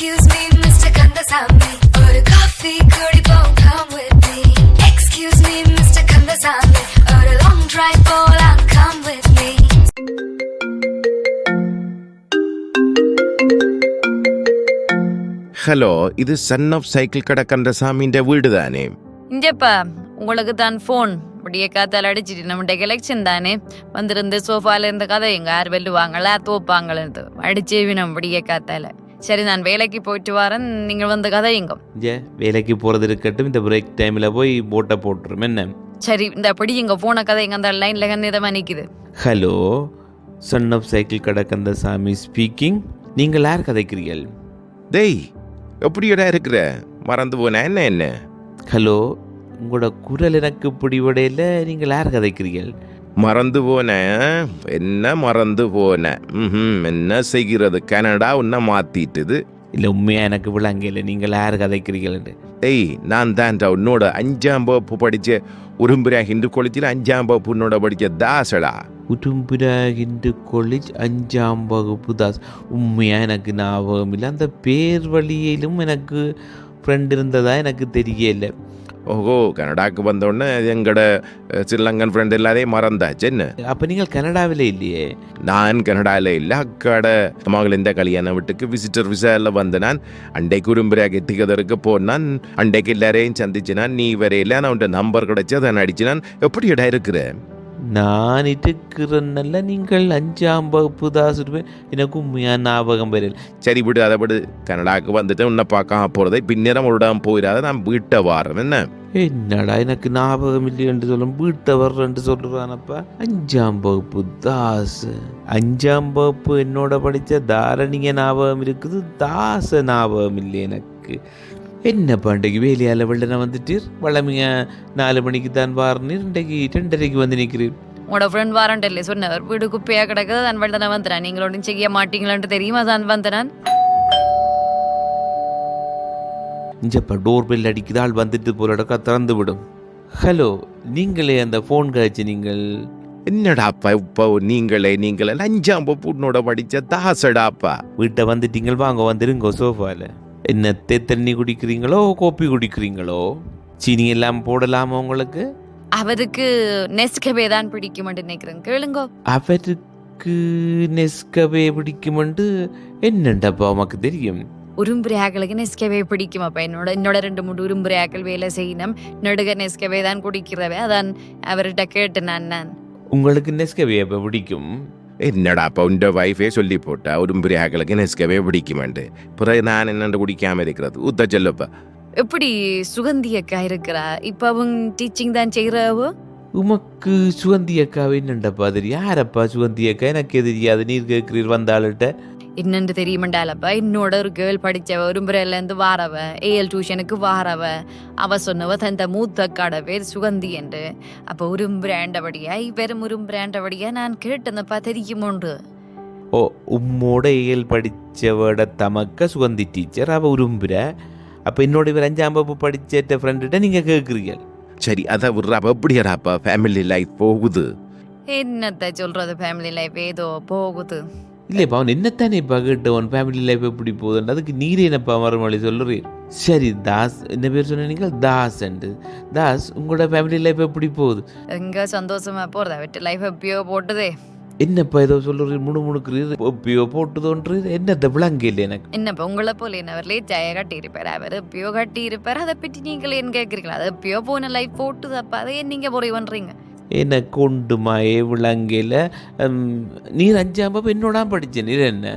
Excuse me, Mr. Kandasamy. ஒரு coffee குடிப்போம் come with me. Excuse me, Mr. Kandasamy. ஒரு long drive போலாம் come with me. Hello இது son of cycle கடை கந்தசாமின்ற வீடு தானே இங்கப்பா உங்களுக்கு தான் ஃபோன் அப்படியே காத்தால் அடிச்சிட்டு நம்மகிட்ட எலெக்ஷன் தானே வந்திருந்து சோஃபால இருந்த கதை எங்க யார் வெல்லுவாங்களா தோப்பாங்களது அடிச்சே வினம் அப்படியே காத்தால சரி நான் வேலைக்கு போயிட்டு வரேன். நீங்க வந்து கதை எங்க இங்கே வேலைக்கு போகிறது இருக்கட்டும் இந்த பிரேக் டைமில் போய் போட்டை போட்டுரும். என்ன? சரி இந்த அப்படி எங்க போன கதை எங்க அந்த லைன்ல கண்ணிதமா நிக்குது. ஹலோ சன் ஆஃப் சைக்கிள் கடை கந்தசாமி ஸ்பீக்கிங் நீங்கள் யார் கதைக்கிறீர்கள்? டேய் எப்படியடா இருக்கிற? மறந்து போன என்ன என்ன? ஹலோ உங்களோட குரல் எனக்கு பிடிபடையில் நீங்கள் யார் கதைக்கிறீர்கள்? மறந்து போன என்ன மறந்து போன? ம் என்ன செய்கிறது? கனடா உன்னை மாத்திட்டுது. இல்லை உண்மையாக எனக்கு விளங்கல நீங்கள் யார் கதைக்கிறீர்கள் டேய் நான் தான்டா உன்னோட அஞ்சாம் வகுப்பு படிச்ச உரும்புரா ஹிந்து குளத்தில் அஞ்சாம் வகுப்பு உன்னோட படிச்ச தாசடா. உடும்புரா ஹிந்து காலேஜ் அஞ்சாம் வகுப்பு தாஸ். உண்மையாக எனக்கு ஞாபகம் இல்லை அந்த பேர் வழியிலும் எனக்கு ஃப்ரெண்ட் இருந்ததா எனக்கு தெரியல. ஓஹோ கனடாக்கு வந்தோடனே எங்கட அஹ், ஸ்ரீலங்கன் ஃப்ரெண்ட் எல்லாரையும் மறந்தாச்சு என்ன அப்போ நீங்கள் கனடாவில் இல்லையே நான் கனடாவில் இல்லை அக்காட மகள் இந்த கல்யாண வீட்டுக்கு விசிட்டர் விசாவில் வந்த நான் அண்டைக்கு உரும்புரா கெட்டிக்கதற்கு போனான் அண்டைக்கு எல்லாரையும் சந்திச்சினான் நீ வரையில உன்ட நம்பர் கிடைச்சி அதை அடிச்சினான் எப்படி இடம் இருக்கிற நான் இருக்கிறேன்னல்ல நீங்கள் அஞ்சாம் வகுப்பு தாஸ் இருப்பேன் எனக்கு உண்மையாக ஞாபகம் வரல சரி விடு அதை விடு கனடாக்கு வந்துட்டு உன்னை பார்க்காம போகிறதை பின்னேரம் ஒரு இடம் போயிடாத நான் வீட்டை வாரேன் என்ன என்னடா எனக்கு ஞாபகம் இல்லையென்று சொல்லும் வீட்டை வர்றேன்ட்டு சொல்கிறானப்பா அஞ்சாம் வகுப்பு தாஸ் அஞ்சாம் வகுப்பு என்னோட படித்த தாரணிங்க ஞாபகம் இருக்குது தாச ஞாபகம் இல்லை எனக்கு. என்ன பண்டைக்கு வேலையால் வெள்ளனை வந்துட்டீர்? வளமிங்க நாலு மணிக்கு தான் வாரினீர் இன்றைக்கு ரெண்டரைக்கு வந்து நிற்கிறீர் உங்களோட ஃப்ரெண்ட் வாரண்டல்ல சொன்னவர் வீடு குப்பையாக கிடக்குது தான் வெள்ளனை வந்துறேன் நீங்களோட செய்ய மாட்டீங்களான்னு தெரியுமா தான் வந்தனான்? இஞ்சப்பா டோர் பெல் அடிக்குது ஆள் வந்துட்டு போலடக்கா திறந்து விடும். ஹலோ நீங்களே அந்த ஃபோன் காய்ச்சி நீங்கள். என்னடாப்பா இப்போ நீங்களே நீங்களே அஞ்சாம் வகுப்பு உன்னோட படிச்ச தாசடாப்பா வீட்டை வந்துட்டீங்க வாங்க வந்துருங்க சோஃபாவில் என்ன தே தண்ணி குடிக்கிறீங்களோ கோப்பி குடிக்கிறீங்களோ? சீனி எல்லாம் போடலாமா உங்களுக்கு? அவருக்கு நெஸ்கபே தான் பிடிக்கும்னு நினைக்கிறேன். கேளுங்கோ. அவருக்கு நெஸ்கவே பிடிக்குமெண்டு என்னண்டப்பா உமக்கு தெரியும்? உரும்புரையாக்களுக்கு நெஸ்கவே பிடிக்கும். அப்ப என்னோட என்னோட ரெண்டு மூணு உரும்புரையாக்கள் வேலை செய்யணும். நெடுக நெஸ்கவே தான் குடிக்கிறவே. அதான் அவர்கிட்ட கேட்டு நான் நான். உங்களுக்கு நெஸ்கவே அப்போ பிடிக்கும்? என்னடாப்பா உண்ட வைஃபே சொல்லி போட்டா உடும்புரியாக்களுக்கு நெஸ்கவே பிடிக்குமாண்டு. பிறகு நான் என்னண்டு குடிக்காம இருக்கிறது? ஊத்த சொல்லப்பா. எப்படி சுகந்தி அக்கா இருக்கிறா? இப்ப அவங்க டீச்சிங் தான் செய்யறாவோ உமக்கு சுகந்தி அக்காவை என்னண்டப்பா தெரியும்? யாரப்பா சுகந்தி அக்கா? எனக்கு தெரியாது. நீர் கேட்கிறீர் வந்த என்னன்னு தெரியுமண்டாலப்பா என்னோட ஒரு கேர்ள் படிச்சவ உரும்புரையில இருந்து வாரவ ஏஎல் டியூஷனுக்கு வாரவ. அவ சொன்னவ தந்த மூத்த அக்காட பேர் சுகந்தி என்று. அப்ப உரும்புராண்டபடியா இவரும் உரும்புராண்டபடியா நான் கேட்டனப்பா தெரியுமோண்டு ஓ உம்மோட ஏஎல் படித்தவட தமக்க சுகந்தி டீச்சர் அவள் உரும்புற அப்போ என்னோட இவர் அஞ்சாம் வகுப்பு படிச்ச ஃப்ரெண்டுகிட்ட நீங்கள் கேட்குறீங்க சரி அதை விட்றாப்பா? எப்படியாடாப்பா ஃபேமிலி லைஃப் போகுது. என்னத்த சொல்றது? ஃபேமிலி லைஃப் ஏதோ போகுது. இல்லைப்பா அவன் என்னத்தானே இப்போ கேட்ட உன் ஃபேமிலி லைஃப் எப்படி போகுதுன்னு அதுக்கு நீரே என்னப்பா மறுமொழி சொல்லுறீர் சரி தாஸ் என்ன பேர் சொன்னீங்க தாஸ் அண்டு தாஸ் உங்களோட ஃபேமிலி லைஃப் எப்படி போகுது? எங்க சந்தோஷமா போறதா? விட்டு லைஃப் எப்பயோ போட்டுதே. என்னப்பா ஏதோ சொல்லுறீர் முணு முணுக்குறீர் எப்பயோ போட்டுதோன்றீர் என்னத்த விளங்க இல்லை எனக்கு. என்னப்பா உங்களை போல என்ன அவர் லேச்சாய கட்டி இருப்பார் அவர் எப்பயோ கட்டி இருப்பார் அதை பற்றி நீங்கள் ஏன் கேட்குறீங்களா? அது எப்பயோ போன லைஃப் போட்டுதப்பா. அதை ஏன் நீங்க போய் பண்றீங்க? எனக்கு உண்டுமாயே விளங்கையில் நீர் அஞ்சாம் என்னோட படிச்ச நீர் என்ன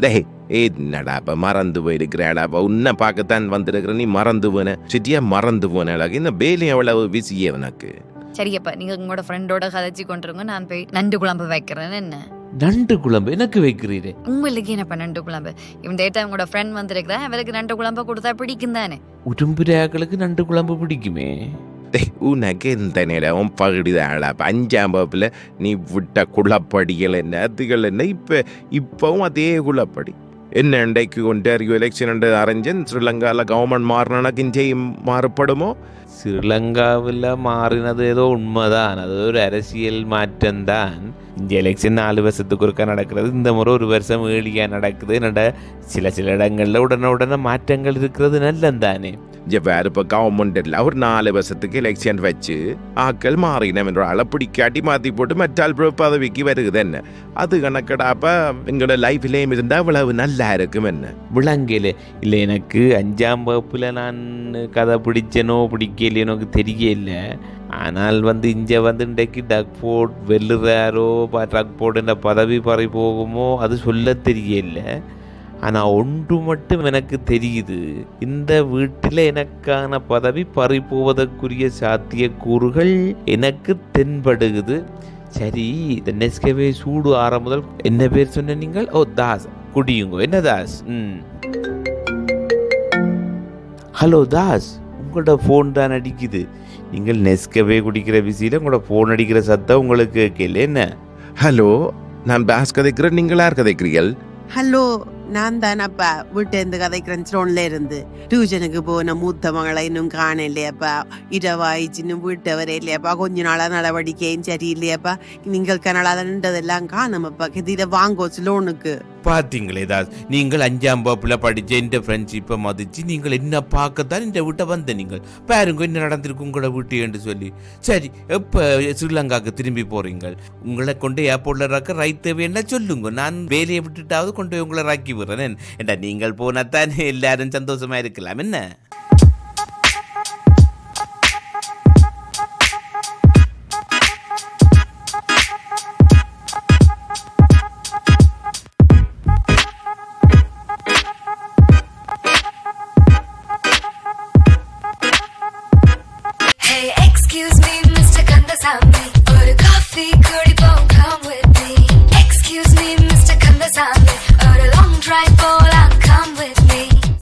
டேய் என்னடாப்பா மறந்து போயிருக்கிறாடாப்பா உன்னை பார்க்கத்தான் வந்திருக்கிற நீ மறந்து போன சிட்டியா மறந்து போனடா இந்த வேலை எவ்வளவு பிஸியே உனக்கு சரியப்பா நீங்க உங்களோட ஃப்ரெண்டோட கதைச்சு கொண்டுருங்க நான் போய் நண்டு குழம்பு வைக்கிறேன் என்ன நண்டு குழம்பு எனக்கு வைக்கிறீரே உங்களுக்கு என்னப்பா நண்டு குழம்பு இவன் டேட்டா உங்களோட ஃப்ரெண்ட் வந்திருக்கிறா அவருக்கு நண்டு குழம்பு கொடுத்தா பிடிக்கும் தானே உடும்புராக்களுக்கு நண்டு குழம்பு பிடிக்குமே டேய் உனக்கு எந்த நேரம் பகுடிதாடாப்பா அஞ்சாம் வகுப்பில் நீ விட்ட குளப்படிகள் என்ன அதுகள் என்ன? இப்போ இப்போவும் அதே குளப்படி என்ன இன்றைக்கு அறிவு எலெக்ஷன் என்று அறிஞ்சன் ஸ்ரீலங்காவில் கவர்மெண்ட் மாறினக்கு இங்கேயும் மாறுபடுமோ ஸ்ரீலங்காவில் மாறினது ஏதோ உண்மைதான். அது ஒரு அரசியல் மாற்றம் தான். இந்த எலெக்ஷன் நாலு வருஷத்துக்கு ஒருக்கா நடக்கிறது. இந்த முறை ஒரு வருஷம் ஏழியாக நடக்குது. நட சில சில இடங்களில் உடனே உடனே மாற்றங்கள் இருக்கிறது நல்லந்தானே. இங்கே வேறு இப்போ கவர்மெண்ட் இல்லை ஒரு நாலு வருஷத்துக்கு எலெக்ஷன் வச்சு ஆக்கள் மாறினம் என்ற ஆளை பிடிக்காட்டி மாற்றி போட்டு மெட்டால் பதவிக்கு வருகுது என்ன அது கணக்கடாப்ப எங்களோட லைஃப்லேயும் இருந்தால் இவ்வளவு நல்லா இருக்கும் என்ன விளங்கல இல்லை எனக்கு அஞ்சாம் வகுப்பில் நான் கதை பிடிச்சனோ பிடிக்கலையோ எனக்கு தெரியல. ஆனால் வந்து இங்கே வந்து இன்றைக்கு டக் போர்ட் வெல்லுறாரோ டக் போர்டுன்ற பதவி பறி போகுமோ அது சொல்ல தெரியல. ஆனால் ஒன்று மட்டும் எனக்கு தெரியுது. இந்த வீட்டில் எனக்கான பதவி பறி போவதற்குரிய சாத்தியக்கூறுகள் எனக்கு தென்படுகுது. சரி இந்த நெஸ்கவே சூடு ஆற முதல் என்ன பேர் சொன்ன நீங்கள்? ஓ தாஸ். குடியுங்க. என்ன தாஸ்? ம். ஹலோ தாஸ். உங்களோட ஃபோன் தான் அடிக்குது. நீங்கள் நெஸ்கவே குடிக்கிற விசியில் உங்களோட ஃபோன் அடிக்கிற சத்தம் உங்களுக்கு கேட்கல என்ன? ஹலோ நான் பாஸ் கதைக்கிறேன் நீங்கள் யார் கதைக்கிறீர்கள்? ஹலோ நான் தானப்பா வீட்டேருந்து கதைக்கிறேன் ஸ்டோன்ல இருந்து. டியூஷனுக்கு போன மூத்த மகளை இன்னும் காண இல்லையாப்பா இரவாயிச்சு இன்னும் வீட்டை வர இல்லையாப்பா கொஞ்ச நாளா நடவடிக்கையும் சரி இல்லையாப்பா நீங்கள் கனடால நின்றதெல்லாம் காணமப்பா. கதிர வாங்கோச்சு லோனுக்கு பார்த்தீங்களே தாஸ். நீங்கள் அஞ்சாம் வகுப்பில் படித்த இந்த ஃப்ரெண்ட்ஷிப்பை மதிச்சு நீங்கள் என்ன பார்க்கத்தான் இந்த வீட்டை வந்த நீங்கள். பாருங்க என்ன நடந்திருக்கு உங்களோட வீட்டு என்று சொல்லி. சரி எப்போ ஸ்ரீலங்காவுக்கு திரும்பி போறீங்க உங்களை கொண்டு ஏர்போர்ட்டில் இறக்க ரைட் தேவைன்னா சொல்லுங்க. நான் வேலையை விட்டுட்டாவது கொண்டு போய் உங்களை இறக்கி போகிறேன் என்ற நீங்கள் போனால் தானே எல்லாரும் சந்தோஷமாக இருக்கலாம். என்ன?